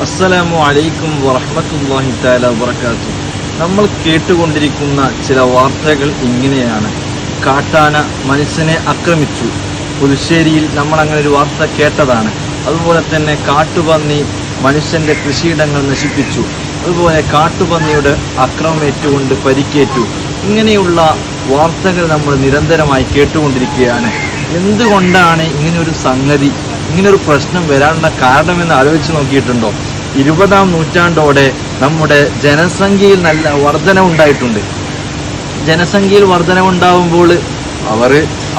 അസ്സലാമു അലൈക്കും വറഹ്മത്തുള്ളാഹി തആല വബറകാതുഹു. നമ്മൾ കേട്ടുകൊണ്ടിരിക്കുന്ന ചില വാർത്തകൾ ഇങ്ങനെയാണ്. കാട്ടാന മനുഷ്യനെ ആക്രമിച്ചു. പുതുശ്ശേരിയിൽ നമ്മൾ അങ്ങനെ ഒരു വാർത്ത കേട്ടതാണ്. അതുപോലെ തന്നെ കാട്ടുപന്നി മനുഷ്യന്റെ കൃഷിയിടങ്ങൾ നശിപ്പിച്ചു. അതുപോലെ കാട്ടുപന്നിയുടെ അക്രമമേറ്റുകൊണ്ട് പരിക്കേറ്റു. ഇങ്ങനെയുള്ള വാർത്തകൾ നമ്മൾ നിരന്തരമായി കേട്ടുകൊണ്ടിരിക്കുകയാണ്. എന്തുകൊണ്ടാണ് ഒരു സംഗതി? ഇങ്ങനെ ഒരു പ്രശ്നം വരാനുള്ള കാരണമെന്ന് ആലോചിച്ച് നോക്കിയിട്ടുണ്ടോ? ഇരുപതാം നൂറ്റാണ്ടോടെ നമ്മുടെ ജനസംഖ്യയിൽ നല്ല വർധനവുണ്ടായിട്ടുണ്ട്. ജനസംഖ്യയിൽ വർധനവുണ്ടാവുമ്പോൾ അവർ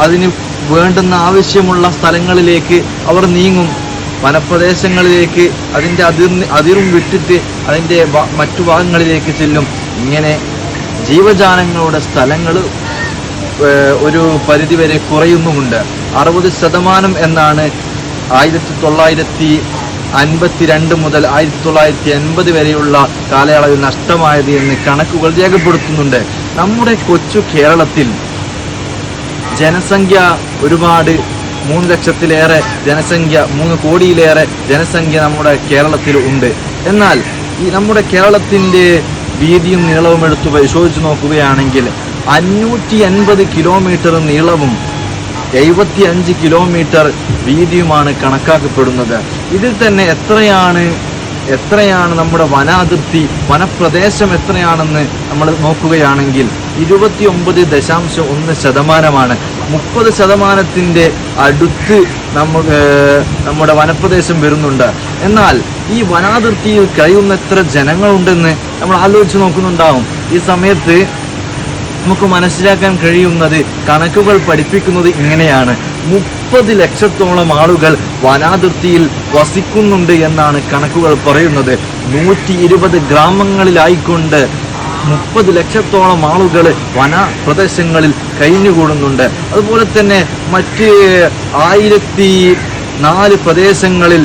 അതിന് വേണ്ടുന്ന ആവശ്യമുള്ള സ്ഥലങ്ങളിലേക്ക് അവർ നീങ്ങും. വനപ്രദേശങ്ങളിലേക്ക് അതിന്റെ അതിർ അതിരും വിട്ടിട്ട് അതിന്റെ മറ്റു ഭാഗങ്ങളിലേക്ക് ചെല്ലും. ഇങ്ങനെ ജീവജാലങ്ങളുടെ സ്ഥലങ്ങൾ ഒരു പരിധിവരെ കുറയുന്നുമുണ്ട്. അറുപത് ശതമാനം എന്നാണ് ആയിരത്തി തൊള്ളായിരത്തി അൻപത്തിരണ്ട് മുതൽ ആയിരത്തി തൊള്ളായിരത്തി എൺപത് വരെയുള്ള കാലയളവിൽ നഷ്ടമായത് എന്ന് കണക്കുകൾ രേഖപ്പെടുത്തുന്നുണ്ട്. നമ്മുടെ കൊച്ചു കേരളത്തിൽ ജനസംഖ്യ ഒരുപാട് മൂന്ന് ലക്ഷത്തിലേറെ ജനസംഖ്യ മൂന്ന് കോടിയിലേറെ ജനസംഖ്യ നമ്മുടെ കേരളത്തിൽ ഉണ്ട്. എന്നാൽ ഈ നമ്മുടെ കേരളത്തിന്റെ വീതിയും നീളവും എടുത്തു പരിശോധിച്ച് നോക്കുകയാണെങ്കിൽ അഞ്ഞൂറ്റി എൺപത് കിലോമീറ്റർ നീളവും എഴുപത്തി അഞ്ച് കിലോമീറ്റർ വീതിയുമാണ് കണക്കാക്കപ്പെടുന്നത്. ഇതിൽ തന്നെ എത്രയാണ് എത്രയാണ് നമ്മുടെ വനാതിർത്തി വനപ്രദേശം എത്രയാണെന്ന് നമ്മൾ നോക്കുകയാണെങ്കിൽ ഇരുപത്തി ഒമ്പത് ദശാംശം ഒന്ന് ശതമാനമാണ്. മുപ്പത് ശതമാനത്തിന്റെ അടുത്ത് നമ്മ നമ്മുടെ വനപ്രദേശം വരുന്നുണ്ട്. എന്നാൽ ഈ വനാതിർത്തിയിൽ കഴിയുന്നത്ര ജനങ്ങളുണ്ടെന്ന് നമ്മൾ ആലോചിച്ച് നോക്കുന്നുണ്ടാവും. ഈ സമയത്ത് നമുക്ക് മനസ്സിലാക്കാൻ കഴിയുന്നത് കണക്കുകൾ പഠിപ്പിക്കുന്നത് ഇങ്ങനെയാണ്. മുപ്പത് ലക്ഷത്തോളം ആളുകൾ വനാതിർത്തിയിൽ വസിക്കുന്നുണ്ട് എന്നാണ് കണക്കുകൾ പറയുന്നത്. നൂറ്റി ഇരുപത് ഗ്രാമങ്ങളിലായിക്കൊണ്ട് മുപ്പത് ലക്ഷത്തോളം ആളുകൾ വന പ്രദേശങ്ങളിൽ കഴിഞ്ഞുകൂടുന്നുണ്ട്. അതുപോലെ തന്നെ മറ്റ് ആയിരത്തി നാല് പ്രദേശങ്ങളിൽ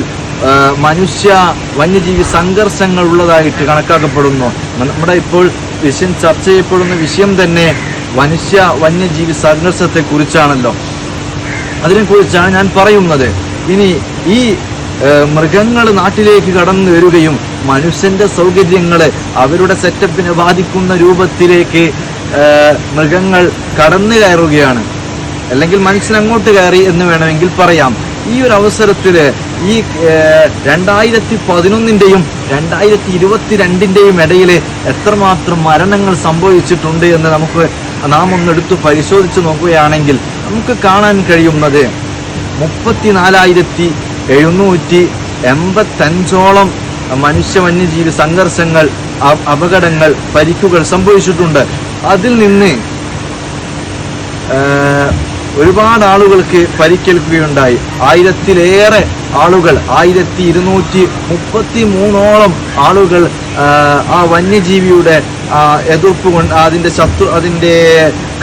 മനുഷ്യ വന്യജീവി സംഘർഷങ്ങൾ ഉള്ളതായിട്ട് കണക്കാക്കപ്പെടുന്നു. നമ്മുടെ ഇപ്പോൾ വിഷയം ചർച്ച ചെയ്യപ്പെടുന്ന വിഷയം തന്നെ മനുഷ്യ വന്യജീവി സംഘർഷത്തെ കുറിച്ചാണല്ലോ അതിനെക്കുറിച്ചാണ് ഞാൻ പറയുന്നത്. ഇനി ഈ മൃഗങ്ങൾ നാട്ടിലേക്ക് കടന്നു വരികയും മനുഷ്യന്റെ സൗകര്യങ്ങൾ അവരുടെ സെറ്റപ്പിനെ ബാധിക്കുന്ന രൂപത്തിലേക്ക് മൃഗങ്ങൾ കടന്നു കയറുകയാണ്. അല്ലെങ്കിൽ മനുഷ്യൻ അങ്ങോട്ട് കയറി എന്ന് വേണമെങ്കിൽ പറയാം. ഈ ഒരു അവസരത്തിൽ ഈ രണ്ടായിരത്തി പതിനൊന്നിന്റെയും രണ്ടായിരത്തി ഇരുപത്തിരണ്ടിന്റെയും ഇടയിൽ എത്രമാത്രം മരണങ്ങൾ സംഭവിച്ചിട്ടുണ്ട് എന്ന് നമുക്ക് നാം ഒന്നെടുത്ത് പരിശോധിച്ച് നോക്കുകയാണെങ്കിൽ നമുക്ക് കാണാൻ കഴിയുന്നത് മുപ്പത്തിനാലായിരത്തി എഴുന്നൂറ്റി എൺപത്തഞ്ചോളം മനുഷ്യ വന്യജീവി സംഘർഷങ്ങൾ അപകടങ്ങൾ പരിക്കുകൾ സംഭവിച്ചിട്ടുണ്ട്. അതിൽ നിന്ന് ഒരുപാട് ആളുകൾക്ക് പരിക്കേൽക്കുകയുണ്ടായി. ആയിരത്തിലേറെ ആളുകൾ ആയിരത്തി ഇരുന്നൂറ്റി മുപ്പത്തി മൂന്നോളം ആളുകൾ ആ വന്യജീവിയുടെ എതിർപ്പ് കൊണ്ട് അതിന്റെ ശത്രു അതിന്റെ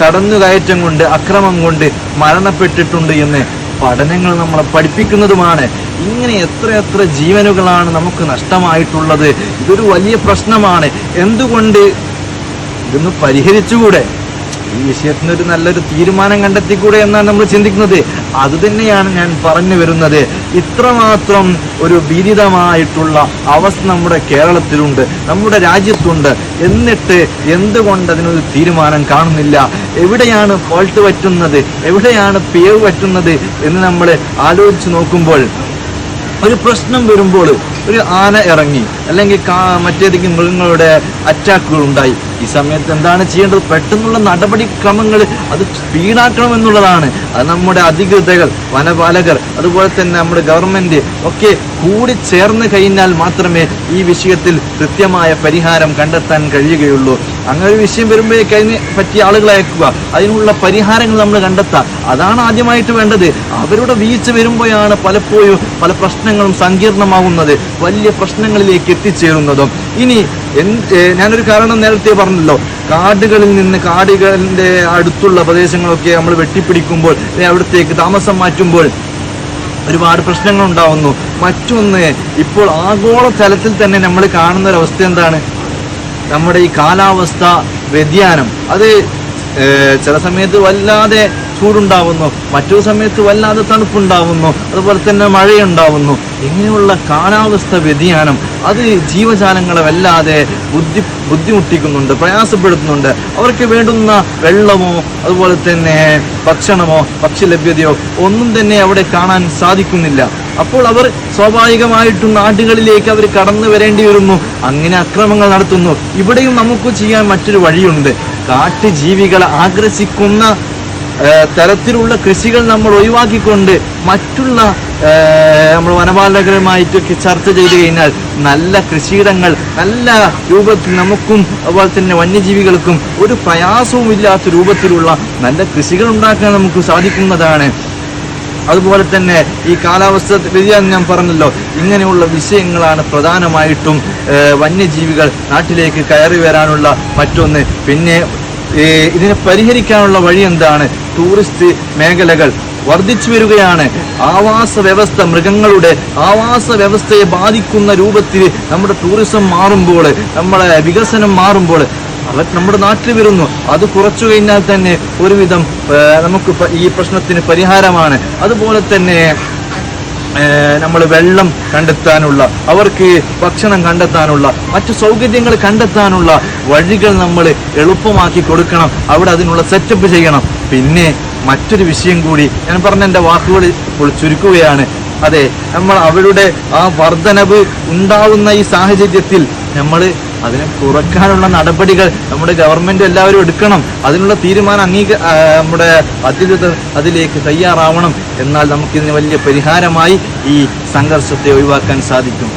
കടന്നുകയറ്റം കൊണ്ട് അക്രമം കൊണ്ട് മരണപ്പെട്ടിട്ടുണ്ട് എന്ന് പഠനങ്ങൾ നമ്മളെ പഠിപ്പിക്കുന്നതുമാണ്. ഇങ്ങനെ എത്ര എത്ര ജീവനുകളാണ് നമുക്ക് നഷ്ടമായിട്ടുള്ളത്? ഇതൊരു വലിയ പ്രശ്നമാണ്. എന്തുകൊണ്ട് ഇതൊന്ന് പരിഹരിച്ചുകൂടെ? ഈ വിഷയത്തിന് ഒരു നല്ലൊരു തീരുമാനം കണ്ടെത്തിക്കൂടെ എന്നാണ് നമ്മൾ ചിന്തിക്കുന്നത്. അത് തന്നെയാണ് ഞാൻ പറഞ്ഞു വരുന്നത്. ഇത്രമാത്രം ഒരു ഭീതിതമായിട്ടുള്ള അവസ്ഥ നമ്മുടെ കേരളത്തിലുണ്ട് നമ്മുടെ രാജ്യത്തുണ്ട്. എന്നിട്ട് എന്തുകൊണ്ട് അതിനൊരു തീരുമാനം കാണുന്നില്ല? എവിടെയാണ് ഫോൾട്ട് പറ്റുന്നത്? എവിടെയാണ് പേവ് പറ്റുന്നത്? എന്ന് നമ്മൾ ആലോചിച്ച് നോക്കുമ്പോൾ ഒരു പ്രശ്നം വരുമ്പോൾ ഒരു ആന ഇറങ്ങി അല്ലെങ്കിൽ മറ്റേതെങ്കിലും മൃഗങ്ങളുടെ അറ്റാക്കുകൾ ഉണ്ടായി ഈ സമയത്ത് എന്താണ് ചെയ്യേണ്ടത്? പെട്ടെന്നുള്ള നടപടിക്രമങ്ങൾ അത് സ്പീഡാക്കണം എന്നുള്ളതാണ്. അത് നമ്മുടെ അധികൃതകൾ വനപാലകർ അതുപോലെ തന്നെ നമ്മുടെ ഗവൺമെന്റ് ഒക്കെ കൂടി ചേർന്ന് കഴിഞ്ഞാൽ മാത്രമേ ഈ വിഷയത്തിൽ കൃത്യമായ പരിഹാരം കണ്ടെത്താൻ കഴിയുകയുള്ളൂ. അങ്ങനെ ഒരു വിഷയം വരുമ്പോഴേക്ക് അതിന് പറ്റിയ ആളുകളെ അയക്കുക അതിനുള്ള പരിഹാരങ്ങൾ നമ്മൾ കണ്ടെത്താം. അതാണ് ആദ്യമായിട്ട് വേണ്ടത്. അവരുടെ വീഴ്ച വരുമ്പോഴാണ് പലപ്പോഴും പല പ്രശ്നങ്ങളും സങ്കീർണമാകുന്നത്. വലിയ പ്രശ്നങ്ങളിലേക്ക് എത്തിച്ചേരുന്നതും. ഇനി ഞാനൊരു കാരണം നേരത്തെ പറഞ്ഞല്ലോ. കാടുകളിൽ നിന്ന് കാടുകളിന്റെ അടുത്തുള്ള പ്രദേശങ്ങളൊക്കെ നമ്മൾ വെട്ടിപ്പിടിക്കുമ്പോൾ അവിടത്തേക്ക് താമസം മാറ്റുമ്പോൾ ഒരുപാട് പ്രശ്നങ്ങൾ ഉണ്ടാവുന്നു മറ്റൊന്ന് ഇപ്പോൾ ആഗോള തലത്തിൽ തന്നെ നമ്മൾ കാണുന്ന ഒരു അവസ്ഥ എന്താണ്? നമ്മുടെ ഈ കാലാവസ്ഥ വ്യതിയാനം. അത് ചില സമയത്ത് വല്ലാതെ ചൂടുണ്ടാവുന്നു. മറ്റു സമയത്ത് വല്ലാതെ തണുപ്പുണ്ടാവുന്നു. അതുപോലെ തന്നെ മഴയുണ്ടാവുന്നു. ഇങ്ങനെയുള്ള കാലാവസ്ഥ വ്യതിയാനം അത് ജീവജാലങ്ങളെ വല്ലാതെ ബുദ്ധി ബുദ്ധിമുട്ടിക്കുന്നുണ്ട് പ്രയാസപ്പെടുത്തുന്നുണ്ട്. അവർക്ക് വേണ്ടുന്ന വെള്ളമോ അതുപോലെ തന്നെ ഭക്ഷണമോ ഭക്ഷ്യലഭ്യതയോ ഒന്നും തന്നെ അവിടെ കാണാൻ സാധിക്കുന്നില്ല. അപ്പോൾ അവർ സ്വാഭാവികമായിട്ടും നാടുകളിലേക്ക് അവർ കടന്നു വരേണ്ടി വരുന്നു. അങ്ങനെ അക്രമങ്ങൾ നടത്തുന്നു. ഇവിടെയും നമുക്ക് ചെയ്യാൻ മറ്റൊരു വഴിയുണ്ട്. കാട്ടുജീവികളെ ആഗ്രസിക്കുന്ന തരത്തിലുള്ള കൃഷികൾ നമ്മൾ ഒഴിവാക്കിക്കൊണ്ട് മറ്റുള്ള നമ്മൾ വനപാലകരുമായിട്ട് ചർച്ച ചെയ്ത് കഴിഞ്ഞാൽ നല്ല കൃഷിയിടങ്ങൾ നല്ല രൂപത്തിൽ നമുക്കും അതുപോലെ തന്നെ വന്യജീവികൾക്കും ഒരു പ്രയാസവും ഇല്ലാത്ത രൂപത്തിലുള്ള നല്ല കൃഷികൾ ഉണ്ടാക്കാൻ നമുക്ക് സാധിക്കുന്നതാണ്. അതുപോലെ തന്നെ ഈ കാലാവസ്ഥ വ്യതിയാനം ഞാൻ പറഞ്ഞല്ലോ ഇങ്ങനെയുള്ള വിഷയങ്ങളാണ് പ്രധാനമായിട്ടും വന്യജീവികൾ നാട്ടിലേക്ക് കയറി വരാനുള്ള മറ്റൊന്ന്. പിന്നെ ഇതിനെ പരിഹരിക്കാനുള്ള വഴി എന്താണ്? ടൂറിസ്റ്റ് മേഖലകൾ വർദ്ധിച്ചു വരികയാണ്. ആവാസ വ്യവസ്ഥ മൃഗങ്ങളുടെ ആവാസ വ്യവസ്ഥയെ ബാധിക്കുന്ന രൂപത്തിൽ നമ്മുടെ ടൂറിസം മാറുമ്പോൾ നമ്മുടെ വികസനം മാറുമ്പോൾ അവർ നമ്മുടെ നാട്ടിൽ വരുന്നു. അത് കുറച്ചു കഴിഞ്ഞാൽ തന്നെ ഒരുവിധം നമുക്ക് ഈ പ്രശ്നത്തിന് പരിഹാരമാണ്. അതുപോലെ തന്നെ നമ്മൾ വെള്ളം കണ്ടെത്താനുള്ള അവർക്ക് ഭക്ഷണം കണ്ടെത്താനുള്ള മറ്റു സൗകര്യങ്ങൾ കണ്ടെത്താനുള്ള വഴികൾ നമ്മൾ എളുപ്പമാക്കി കൊടുക്കണം. അവിടെ അതിനുള്ള സെറ്റപ്പ് ചെയ്യണം. പിന്നെ മറ്റൊരു വിഷയം കൂടി ഞാൻ പറഞ്ഞ എന്റെ വാക്കുകൾ ഇപ്പോൾ ചുരുക്കുകയാണ്. അതെ നമ്മൾ അവരുടെ ആ വർധനവ് ഉണ്ടാവുന്ന ഈ സാഹചര്യത്തിൽ നമ്മൾ അതിനെ കുറയ്ക്കാനുള്ള നടപടികൾ നമ്മുടെ ഗവൺമെന്റ് എല്ലാവരും എടുക്കണം. അതിനുള്ള തീരുമാനം അംഗീക നമ്മുടെ അധികൃതർ അതിലേക്ക് തയ്യാറാവണം. എന്നാൽ നമുക്കിതിന് വലിയ പരിഹാരമായി ഈ സംഘർഷത്തെ ഒഴിവാക്കാൻ സാധിക്കും.